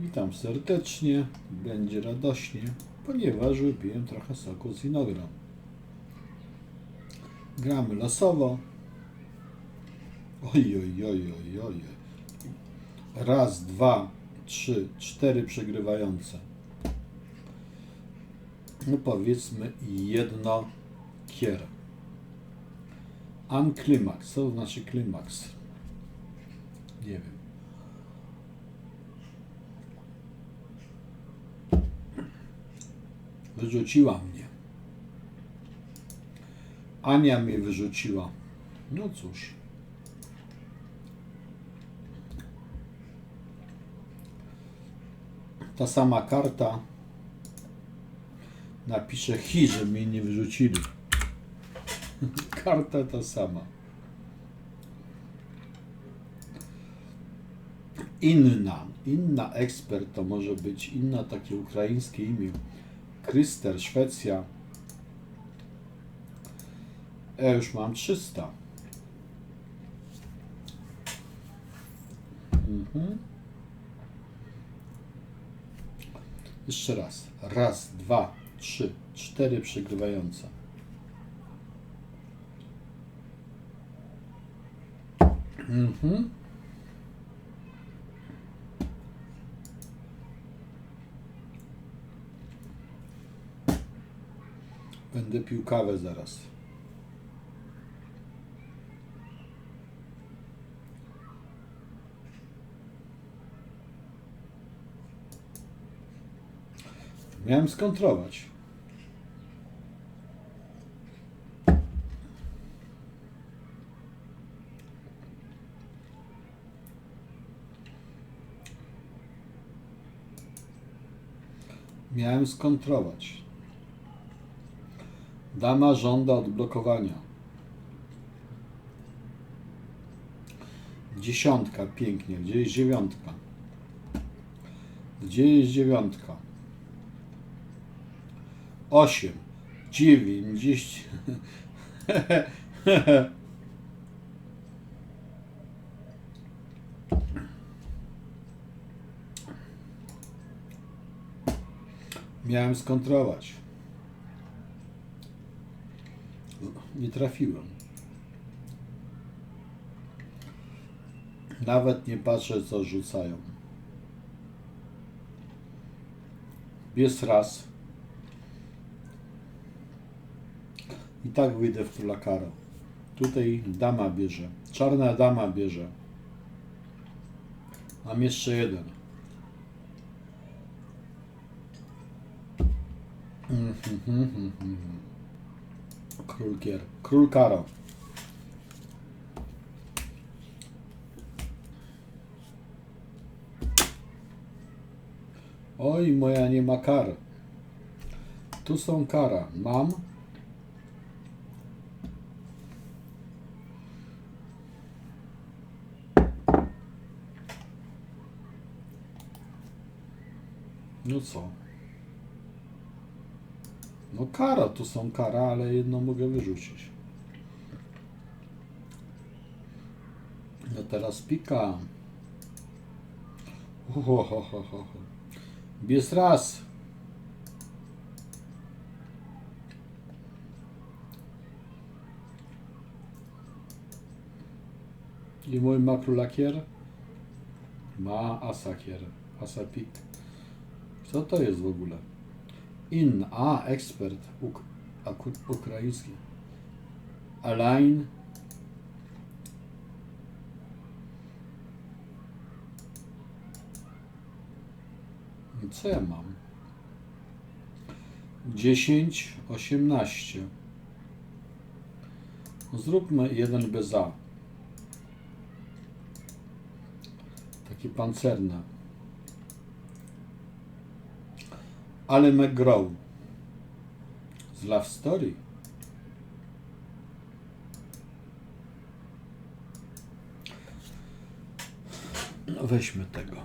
Witam serdecznie, będzie radośnie, ponieważ wypiłem trochę soku z winogron. Gramy losowo. Oj, oj, oj, oj, oj. Raz, dwa, trzy, cztery przegrywające. No powiedzmy jedno kier. Anklimaks. Co to znaczy klimaks? Nie wiem. Wyrzuciła mnie. Ania mnie wyrzuciła. No cóż. Ta sama karta napisze hi, że mnie nie wyrzucili. Karta ta sama. Inna. Inna ekspert to może być inna takie ukraińskie imię. Kryster, Szwecja. Ja już mam 300. Mhm. Jeszcze raz. Raz, dwa, trzy, cztery przegrywające. Mhm. Będę pił kawę zaraz. Miałem skontrować. Miałem skontrować. Dama żąda odblokowania. Dziesiątka, pięknie. Gdzie jest dziewiątka? Gdzie jest dziewiątka? Osiem, dziewięć. Miałem skontrować. Nie trafiłem. Nawet nie patrzę, co rzucają. Jest raz. I tak wyjdę w króla karo. Tutaj dama bierze. Czarna dama bierze. Mam jeszcze jeden. Mhm, mhm, mhm, mhm. Król kier. Król karo. Oj, moja nie ma kar. Tu są kara. Mam. No co? No kara, tu są kara, ale jedno mogę wyrzucić. No teraz pika. Ho, ho, ho, ho, ho. Bies raz. I mój ma królakier? Ma asakier. Asapik. Co to jest w ogóle? In, a, ekspert uk, aku, ukraiński. Alain. Co ja mam? 10, 18. No Zróbmy jeden bez A. Taki pancerny. Ale McGraw z Love Story. No weźmy tego.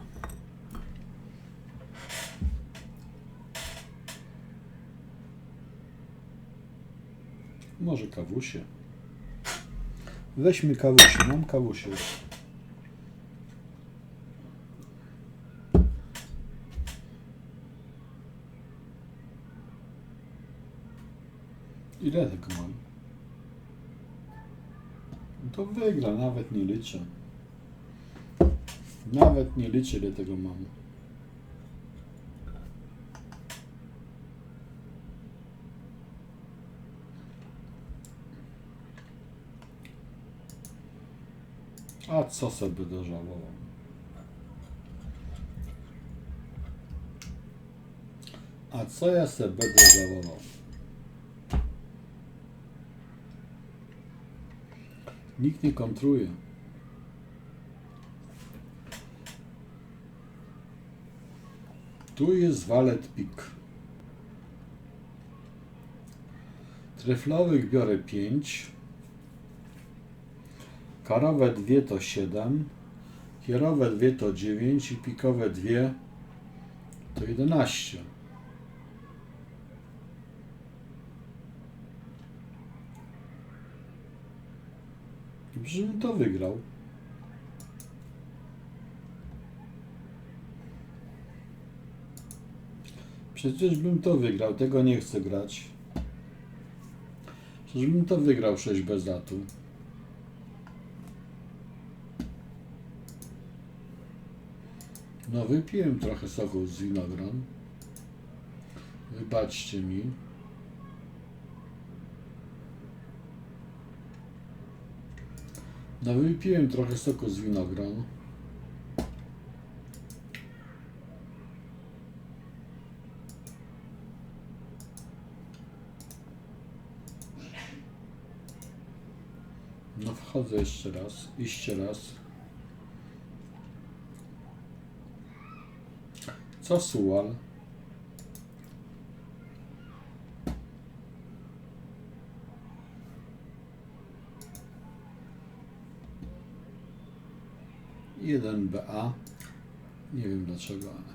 Może kawusie. Weźmy kawusie. Mam kawusie. Ile tego mam? No To wygra, nawet nie liczę. Nawet nie liczę, ile tego mam. A co sobie dożałował? A co ja sobie będę żałował? Nikt nie kontruje. Tu jest walet pik. Treflowych biorę 5. Karowe 2 to 7. Kierowe 2 to 9 i pikowe 2 to 11. Żebym to wygrał. Przecież bym to wygrał, tego nie chcę grać. Przecież bym to wygrał 6 bez datu. No wypiłem trochę soku z winogron. Wybaczcie mi. No wypiłem trochę soku z winogron. No wchodzę jeszcze raz, iście raz. Co sułal? Jeden BA. Nie wiem dlaczego, ale.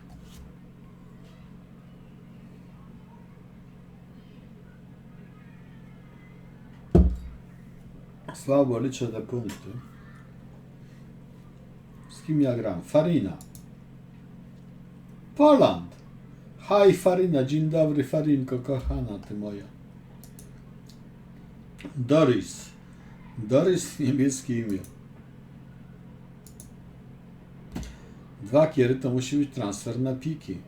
Słabo liczę te punkty. Z kim ja gram? Farina. Poland. Haj Farina, dzień dobry Farinko, kochana ty moja. Doris. Doris niemieckie imię. Dwa kiery to musi być transfer na piki.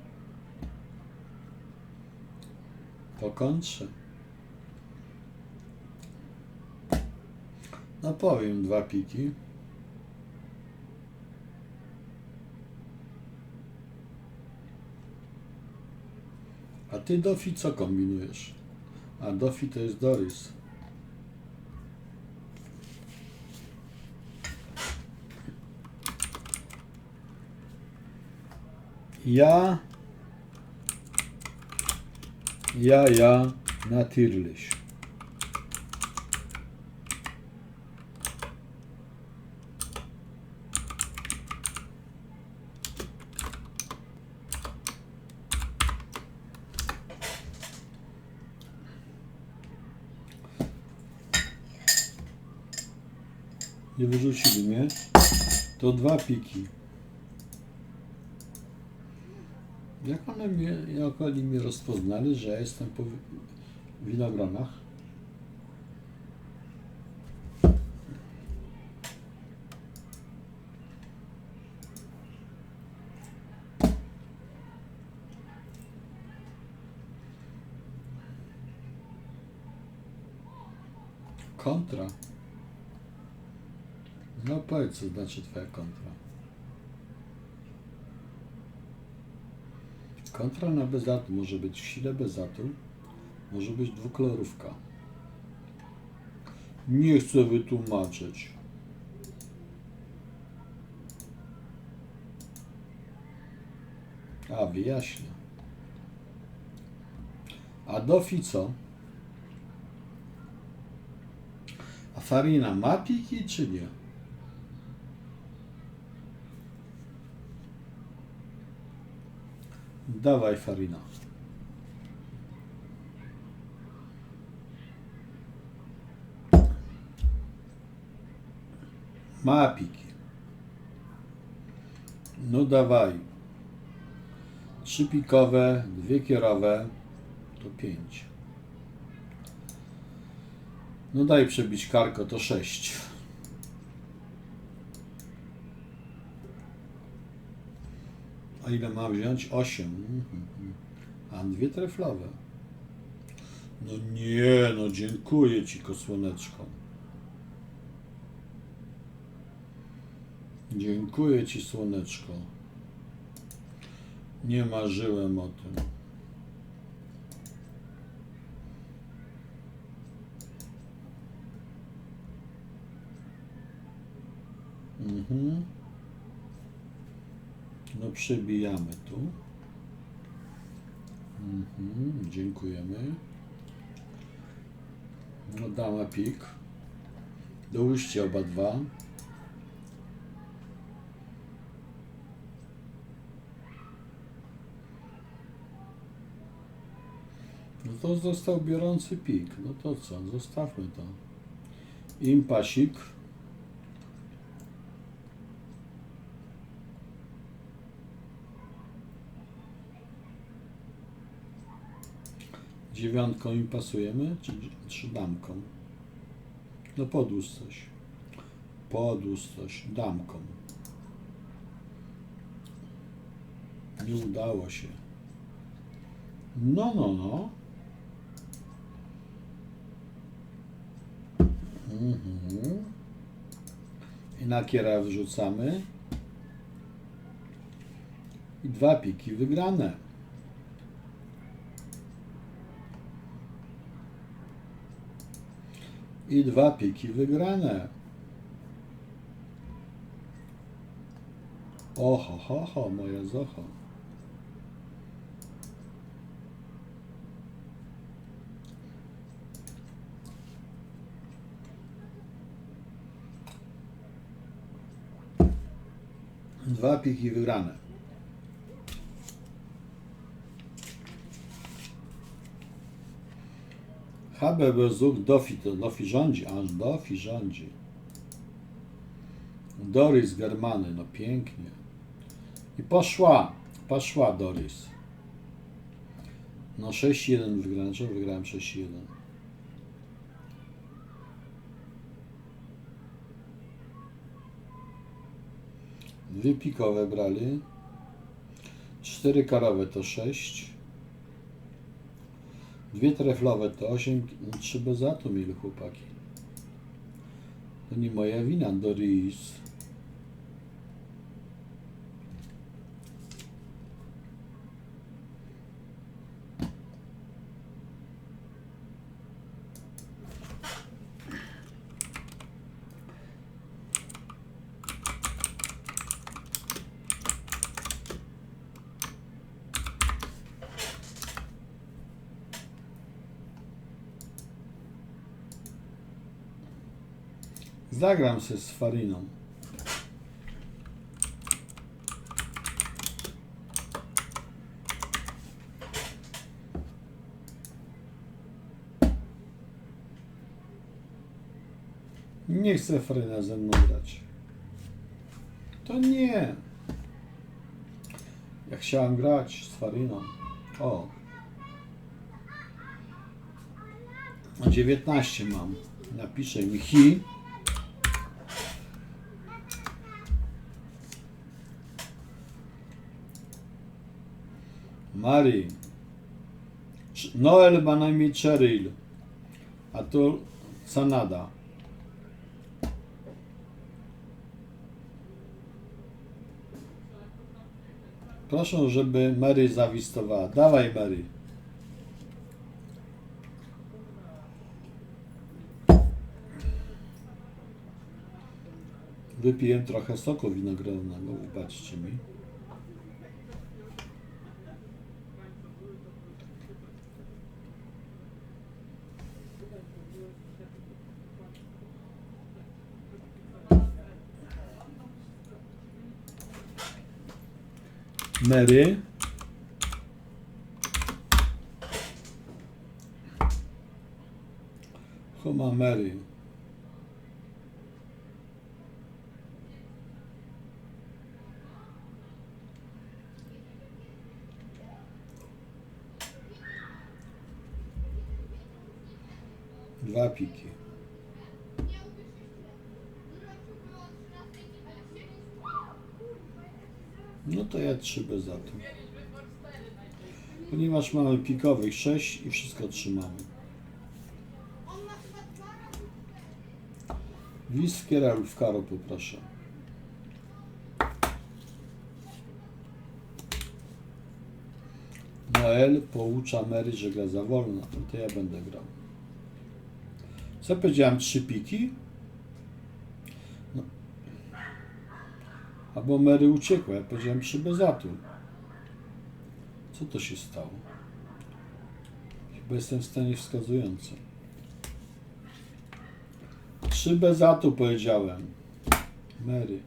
Po kontrze. No powiem dwa piki. A ty Dofi co kombinujesz? A Dofi to jest Doris. Ja. Ja, ja, natürlich. Nie wyrzucili mnie. To dwa piki. Jak one mnie, jak oni mnie rozpoznali, że ja jestem po wi- winogronach? Kontra. No powiedz, co znaczy twoja kontra. Kontra na bezatu może być w sile bezatu, może być dwukolorówka. Nie chcę wytłumaczyć. A, wyjaśnię. A Dofi co? A Farina ma piki czy nie? Dawaj Farina. Ma piki. No dawaj. Trzy pikowe, dwie kierowe, to pięć. No daj przebić karko, to 6. A ile mam wziąć? 8. A dwie treflowe. No nie, no dziękuję ci, kosłoneczko. Dziękuję ci, słoneczko. Nie marzyłem o tym. Mhm. No przybijamy tu. Mhm, dziękujemy. No dama pik. Dołóżcie oba dwa. No to został biorący pik. No to co? Zostawmy to. Impasik. Dziewiątką im pasujemy, czy, czy damką? No podłóż coś. Podłóż coś. Damką. Nie udało się. No, no, no. Mhm. I wrzucamy. I dwa piki wygrane. I dwa piki wygrane. Oho, ho, ho, moja zocho. Dwa piki wygrane. HB Bezuch Dofi, to Dofi rządzi, aż Dofi rządzi. Doris Germany, no pięknie. I poszła, poszła Doris. No 6-1 wygrałem, czy wygrałem 6-1? Dwie pikowe brali. Cztery karowe to 6. Dwie treflowe to 8. No, trzy bez atu mieli chłopaki. To nie moja wina, Doris. Zagram się z Fariną. Nie chce Faryna ze mną grać. To nie. Ja chciałem grać z Fariną. O. A 19 mam. Napiszę mi hi. Mari. Ch- Noel ma na imię Cheryl. A tu Sanada. Proszę, żeby Mary zawistowała. Dawaj, Mary. Wypiłem trochę soku winogronnego, wybaczcie mi. Mary. Homa Mary. Dwa piki. 3 bez atu. Ponieważ mamy pikowych 6 i wszystko trzymamy. Wis w kiera lub w karo poproszę. Noel poucza Mary, że gra za wolno. No to ja będę grał. Co powiedziałem? Trzy piki? Albo Mary uciekła. Ja powiedziałem trzy bez atu. Co to się stało? Chyba jestem w stanie wskazującym. Trzy bez atu powiedziałem. Mary.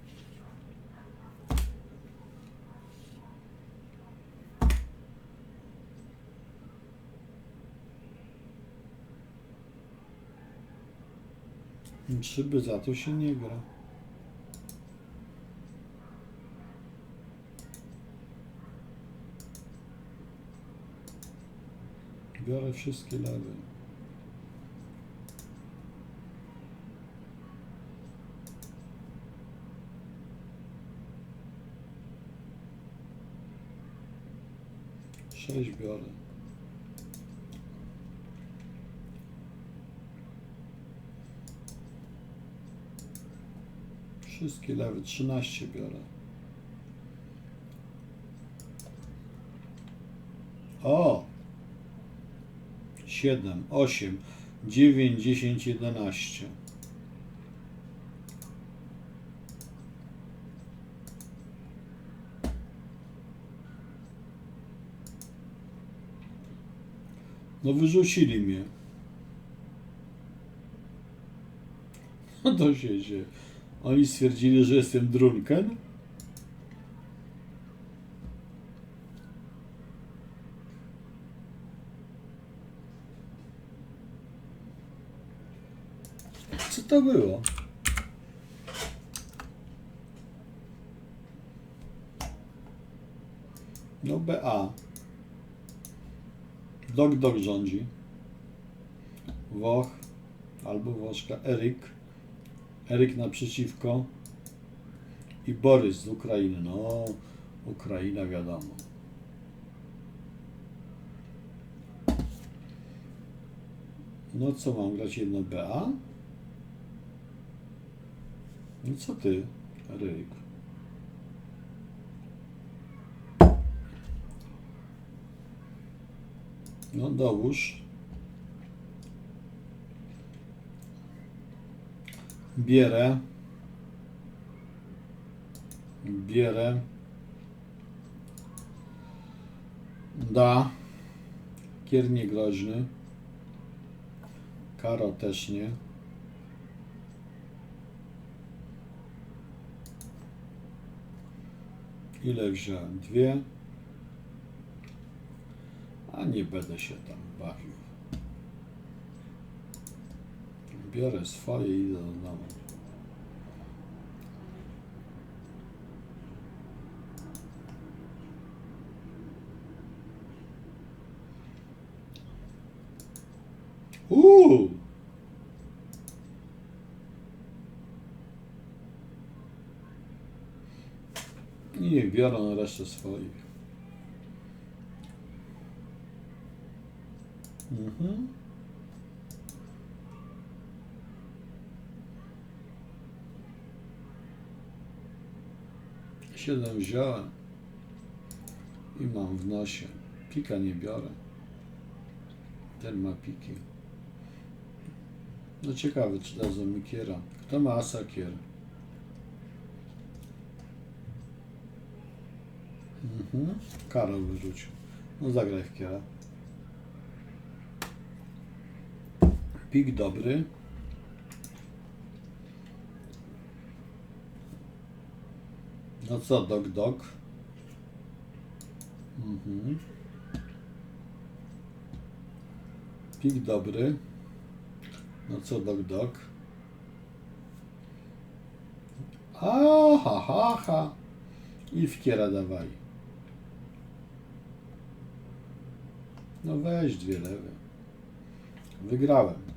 Trzy bez atu się nie gra. Wszystkie lewy. Sześć biorę. Wszystkie lewy. Trzynaście biorę. O! 7, 8, 9, 10, 11. No wyrzucili mnie. No to się dzieje. Oni stwierdzili, że jestem drunken. To było? No BA. Dog rządzi. Woch albo Woszka. Eryk. Eryk naprzeciwko. I Borys z Ukrainy. No, Ukraina wiadomo. No co mam grać jedno BA? No co ty, Ryk? No dołóż. Bierę. Bierę. Da. Kier niegroźny. Karo też nie. Ile wziąłem? Dwie. A nie będę się tam bawił. Biorę swoje i idę do domu. I niech biorą resztę swoich. Mhm. Siedem wziąłem i mam w nosie. Pika nie biorę. Ten ma piki. No ciekawe, czy dadzą mi kiera. Kto ma asa Mhm. Karol wyrzucił. No zagraj w kiera. Pik dobry. No co, dog dog? Mhm. Pik dobry. No co, dog dog? A, ha, ha. I w kiera dawaj. No weź dwie lewe. Wygrałem.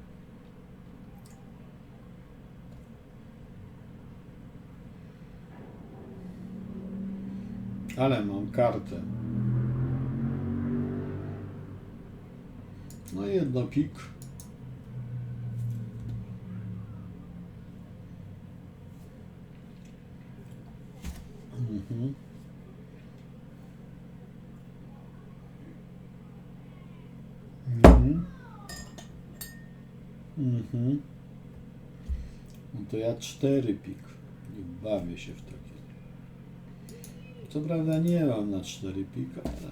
Ale mam kartę. No jedno pik. Mhm. Mhm. No to ja cztery pik. Nie bawię się w takie. Co prawda nie mam na cztery pika, ale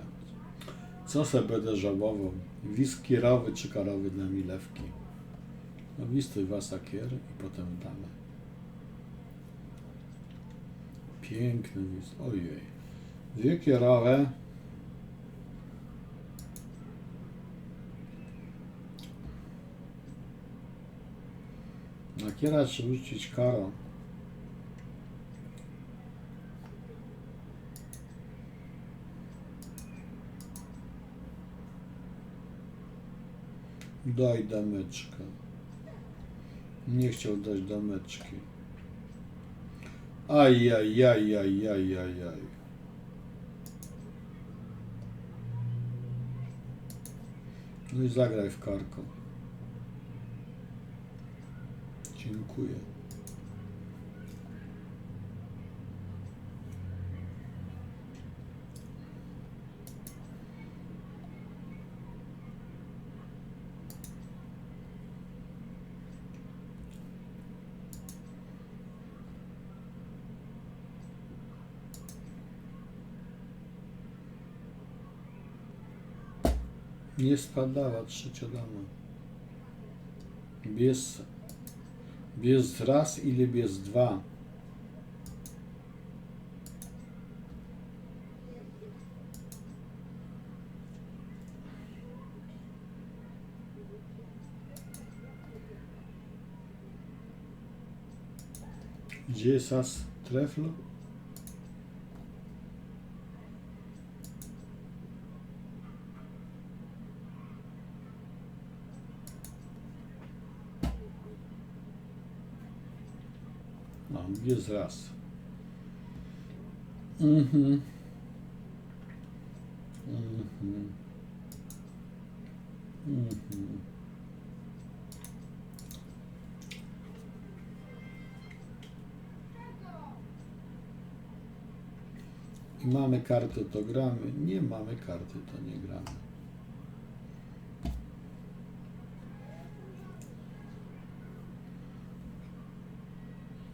co se będę żałował? Whisky rowy czy karowy dla milewki. No wisty wasakier i potem damy. Piękny wis. Ojej. Dwie kierowe. Na kiera trzeba rzucić karą. Daj dameczkę. Nie chciał dać dameczki. Aj, aj, aj, aj, aj, aj, aj. No i zagraj w karko. Dziękuję. Nie spadała trzecia dama. Bies, bies raz ili bies dwa? Gdzie jest as jest raz. Mhm. Mhm. Mhm. Mamy kartę, to gramy. Nie mamy karty, to nie gramy.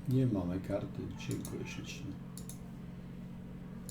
Nie mamy karty. Dziękuję ślicznie.